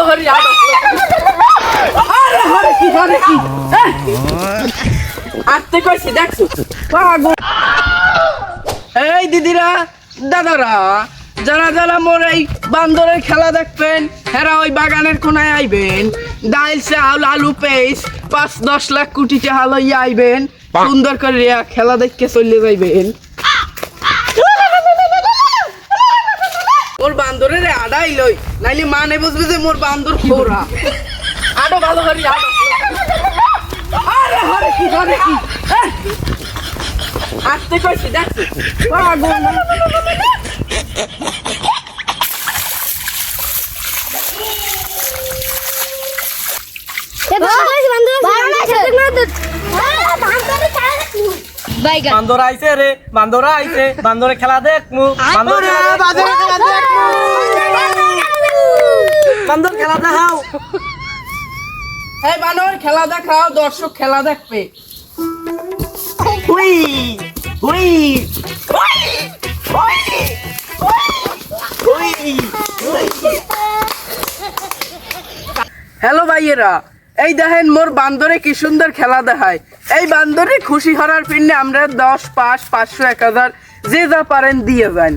ভালো হরি আরে হরে কি হরে কি? আত্তে কইছি দেখছ পাগল এই দিদিরা দাদারা যারা যারা মোর এই বান্দরের খেলা দেখবেন হেরা ওই বাগানের কোনায় আইবেন। ডাইল চাউল আলু পেস্ট পাঁচ দশ লাখ কোটি টাকা লইয়া আইবেন সুন্দর করে রিয়া খেলা দেখতে চলে যাইবেন। মোর বান্দরের আডাই লই নাইলে মানে বুঝবে যে মোর বান্দর খোরা। আডো ভালো করি আডো আরে হরে কি হরে কি? হ্যাঁ? আসতে কইছি দেখছ পাগল। না। বাইগান বান্দর আইছে রে বান্দর আইছে বান্দরে খেলা দেখ মু বান্দর বান্দর খেলা দেখাও। এই বানর খেলা দেখাও দর্শক খেলা দেখবে। হুই হুই হ্যালো ভাইয়েরা। এই দেখেন মোর বান্দরে কি সুন্দর খেলা দেখায় এই বান্দরে খুশি হওয়ার পিন্নে আমরা দশ পাঁচ পাঁচশো এক হাজার যে যা পারেন দিয়ে যান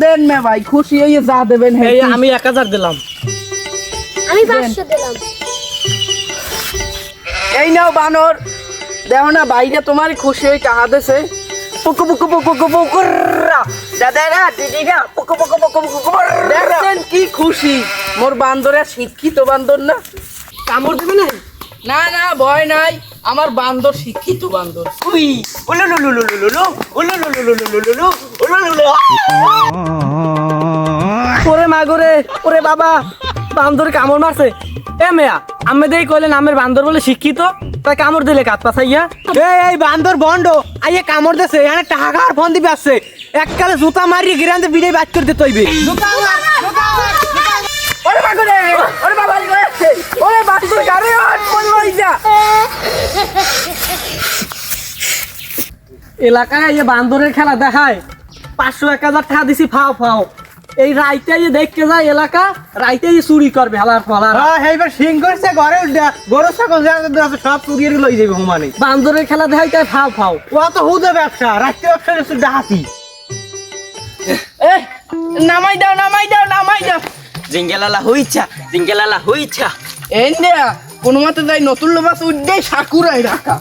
দেন মে ভাই খুশি হয়ে যা দেবেন এই আমি এক হাজার দিলাম আমি পাঁচশো দিলাম এই নাও বানর দেখো না বাইরে তোমার খুশি হয়ে টাহা দেছে পুকু পুকু পুকু পুকু পুকুরা দাদারা দিদিরা পুকু পুকু পুকু পুকু দেখছেন কি খুশি মোর বান্দরে শিক্ষিত বান্দর না কামড় দেবে না না না ভয় নাই। আমার বান্দর শিক্ষিত বান্দর। ওরে বাবা বান্দর কামড় মারছে। এ মেয়া আমি দেই কইলেন আমের বান্দর বলে শিক্ষিত তাই কামড় দিলে কাত পাছাইয়া। এ এই বান্দর বন্ড এ কামড় দেছে এখানে টাকা আর ফোন দিবে আসছে। এককালে জুতা মারি গ্রান্দে বিড়ে বাদ করে দিতে হইবে। ওরে আট পড়ল এলাকায় এই বান্দরের খেলা দেখায় পাঁচশো এক হাজার টাকা দিছি ফাও ফাও। এই রাইতে যে দেখতে যায় এলাকা রাইতে যে চুরি করবে হালার ফলার। হ্যাঁ এইবার সিং করছে ঘরে গরু ছাগল সব চুরিয়ে লই যাবে হুমানে বান্দরের খেলা দেখায় তাই ফাও ফাও। ও তো হুদে ব্যবসা রাত্রে ব্যবসা হচ্ছে ডাহাতি নামাই দাও নামাই দাও নামাই দাও। জিঙ্গেলালা হইছা জিঙ্গেলালা হইছা এই দেয়া কোনো মতে যাই নতুন লোবাস উঠে সাকুরাই রাখা